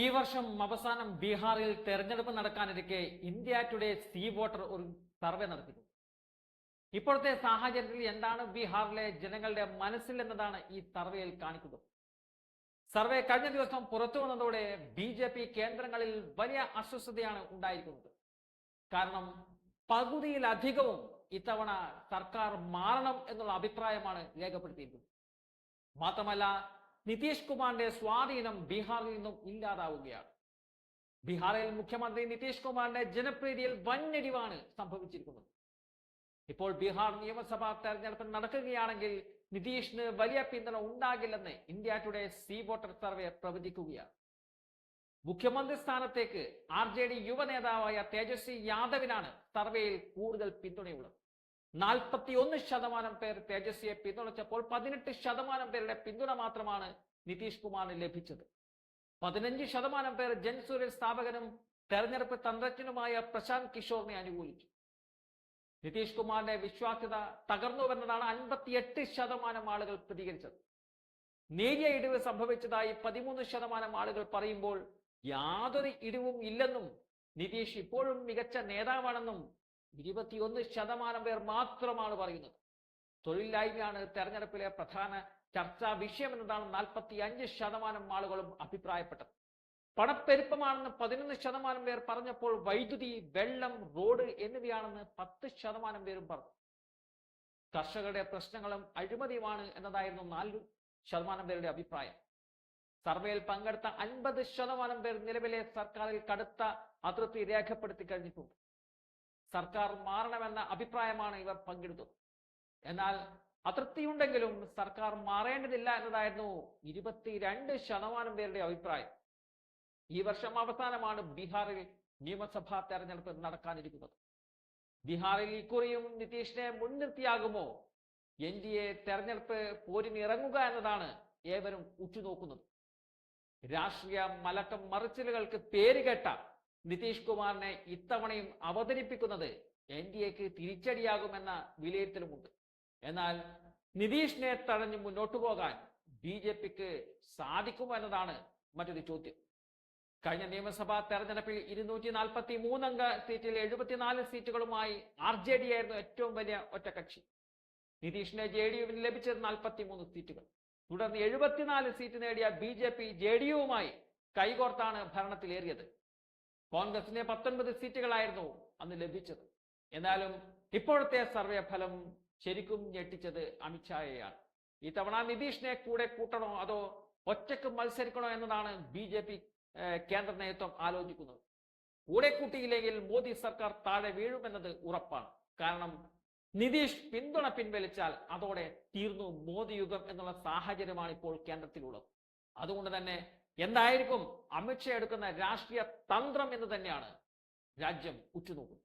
ഈ വർഷം അവസാനം ബീഹാറിൽ തെരഞ്ഞെടുപ്പ് നടക്കാനിരിക്കെ ഇന്ത്യ ടുഡേ സീ വോട്ടർ ഒരു സർവേ നടത്തിയിരുന്നു. ഇപ്പോഴത്തെ സാഹചര്യത്തിൽ എന്താണ് ബീഹാറിലെ ജനങ്ങളുടെ മനസ്സിൽ എന്നതാണ് ഈ സർവേയിൽ കാണിക്കുന്നത്. സർവേ കഴിഞ്ഞ ദിവസം പുറത്തു വന്നതോടെ ബി ജെ പി കേന്ദ്രങ്ങളിൽ വലിയ അസ്വസ്ഥതയാണ് ഉണ്ടായിരിക്കുന്നത്. കാരണം പകുതിയിലധികവും ഇത്തവണ സർക്കാർ മാറണം എന്നുള്ള അഭിപ്രായമാണ് രേഖപ്പെടുത്തിയിരിക്കുന്നത്. മാത്രമല്ല നിതീഷ് കുമാറിന്റെ സ്വാധീനം ബീഹാറിൽ നിന്നും ഇല്ലാതാവുകയാണ്. ബീഹാറിൽ മുഖ്യമന്ത്രി നിതീഷ് കുമാറിന്റെ ജനപ്രീതിയിൽ വന്നിടിവാണ് സംഭവിച്ചിരിക്കുന്നത്. ഇപ്പോൾ ബീഹാർ നിയമസഭാ തെരഞ്ഞെടുപ്പ് നടക്കുകയാണെങ്കിൽ നിതീഷിന് വലിയ പിന്തുണ ഉണ്ടാകില്ലെന്ന് India Today C voter survey പ്രവചിക്കുകയാണ്. മുഖ്യമന്ത്രി സ്ഥാനത്തേക്ക് ആർ ജെ ഡി യുവ നേതാവായ തേജസ്വി യാദവിനാണ് സർവേയിൽ കൂടുതൽ പിന്തുണയുള്ളത്. നാൽപ്പത്തിയൊന്ന് ശതമാനം പേർ തേജസ്വിയെ പിന്തുണച്ചപ്പോൾ പതിനെട്ട് ശതമാനം പേരുടെ പിന്തുണ മാത്രമാണ് നിതീഷ് കുമാറിന് ലഭിച്ചത്. പതിനഞ്ച് ശതമാനം പേർ ജൻസൂര്യൻ സ്ഥാപകനും തെരഞ്ഞെടുപ്പ് തന്ത്രജ്ഞനുമായ പ്രശാന്ത് കിഷോറിനെ അനുകൂലിച്ചു. നിതീഷ് കുമാറിന്റെ വിശ്വാസ്യത തകർന്നുവെന്നതാണ് അൻപത്തിയെട്ട് ശതമാനം ആളുകൾ പ്രതികരിച്ചത്. നേരിയ ഇടിവ് സംഭവിച്ചതായി പതിമൂന്ന് ശതമാനം ആളുകൾ പറയുമ്പോൾ യാതൊരു ഇടിവും ഇല്ലെന്നും നിതീഷ് ഇപ്പോഴും മികച്ച നേതാവാണെന്നും ഇരുപത്തിയൊന്ന് ശതമാനം പേർ മാത്രമാണ് പറയുന്നത്. തൊഴിലില്ലായ്മയാണ് തെരഞ്ഞെടുപ്പിലെ പ്രധാന ചർച്ചാ വിഷയം എന്നതാണ് നാൽപ്പത്തി അഞ്ച് ശതമാനം ആളുകളും അഭിപ്രായപ്പെട്ടത്. പണപ്പെരുപ്പമാണെന്ന് പതിനൊന്ന് ശതമാനം പേർ പറഞ്ഞപ്പോൾ വൈദ്യുതി വെള്ളം റോഡ് എന്നിവയാണെന്ന് പത്ത് ശതമാനം പേരും പറഞ്ഞു. കർഷകരുടെ പ്രശ്നങ്ങളും അഴിമതിയുമാണ് എന്നതായിരുന്നു നാല് ശതമാനം പേരുടെ അഭിപ്രായം. സർവേയിൽ പങ്കെടുത്ത അൻപത് ശതമാനം പേർ നിലവിലെ സർക്കാരിൽ കടുത്ത അതൃപ്തി രേഖപ്പെടുത്തി കഴിഞ്ഞിട്ടുണ്ട്. സർക്കാർ മാറണമെന്ന അഭിപ്രായമാണ് ഇവർ പങ്കെടുത്തത് എന്നാൽ അതൃപ്തിയുണ്ടെങ്കിലും സർക്കാർ മാറേണ്ടതില്ല എന്നതായിരുന്നു ഇരുപത്തിരണ്ട് ശതമാനം പേരുടെ അഭിപ്രായം. ഈ വർഷം അവസാനമാണ് ബീഹാറിൽ നിയമസഭാ തെരഞ്ഞെടുപ്പ് നടക്കാനിരിക്കുന്നത്. ബീഹാറിൽ ഇക്കുറിയും നിതീഷിനെ മുൻനിർത്തിയാകുമോ എൻ ഡി എ തെരഞ്ഞെടുപ്പ് പോരിനിറങ്ങുക എന്നതാണ് ഏവരും ഉറ്റുനോക്കുന്നത്. രാഷ്ട്രീയ മലക്കം മറിച്ചിലുകൾക്ക് പേരുകേട്ട നിതീഷ് കുമാറിനെ ഇത്തവണയും അവതരിപ്പിക്കുന്നത് എൻ ഡി എക്ക് തിരിച്ചടിയാകുമെന്ന വിലയിരുത്തലുമുണ്ട്. എന്നാൽ നിതീഷിനെ തടഞ്ഞ് മുന്നോട്ടു പോകാൻ ബി ജെ പിക്ക് സാധിക്കുമോ എന്നതാണ് മറ്റൊരു ചോദ്യം. കഴിഞ്ഞ നിയമസഭാ തെരഞ്ഞെടുപ്പിൽ ഇരുന്നൂറ്റി നാൽപ്പത്തി മൂന്നംഗ സീറ്റിൽ എഴുപത്തിനാല് സീറ്റുകളുമായി ആർ ജെ ഡി ആയിരുന്നു ഏറ്റവും വലിയ ഒറ്റകക്ഷി നിതീഷിന് ജെ ഡി യുവിന് ലഭിച്ചത് നാൽപ്പത്തി മൂന്ന് സീറ്റുകൾ. തുടർന്ന് എഴുപത്തിനാല് സീറ്റ് നേടിയ B J P J D യുവുമായി കൈകോർത്താണ് ഭരണത്തിലേറിയത്. കോൺഗ്രസിന് പത്തൊൻപത് സീറ്റുകളായിരുന്നു അന്ന് ലഭിച്ചത്. എന്നാലും ഇപ്പോഴത്തെ സർവേ ഫലം ശരിക്കും ഞെട്ടിച്ചത് അമിത്ഷായെയാണ്. തവണ നിതീഷിനെ കൂടെ കൂട്ടണോ അതോ ഒറ്റയ്ക്ക് മത്സരിക്കണോ എന്നതാണ് ബി ജെ പി കേന്ദ്ര നേതൃത്വം ആലോചിക്കുന്നത്. കൂടെ കൂട്ടിയില്ലെങ്കിൽ മോദി സർക്കാർ താഴെ വീഴുമെന്നത് ഉറപ്പാണ്. കാരണം നിതീഷ് പിന്തുണ പിൻവലിച്ചാൽ അതോടെ തീർന്നു മോദി യുഗം എന്നുള്ള സാഹചര്യമാണ് ഇപ്പോൾ കേന്ദ്രത്തിലുള്ളത്. അതുകൊണ്ട് തന്നെ എന്തായിരിക്കും അമിത്ഷാ എടുക്കുന്ന രാഷ്ട്രീയ തന്ത്രം എന്ന് തന്നെയാണ് രാജ്യം ഉറ്റുനോക്കുന്നത്.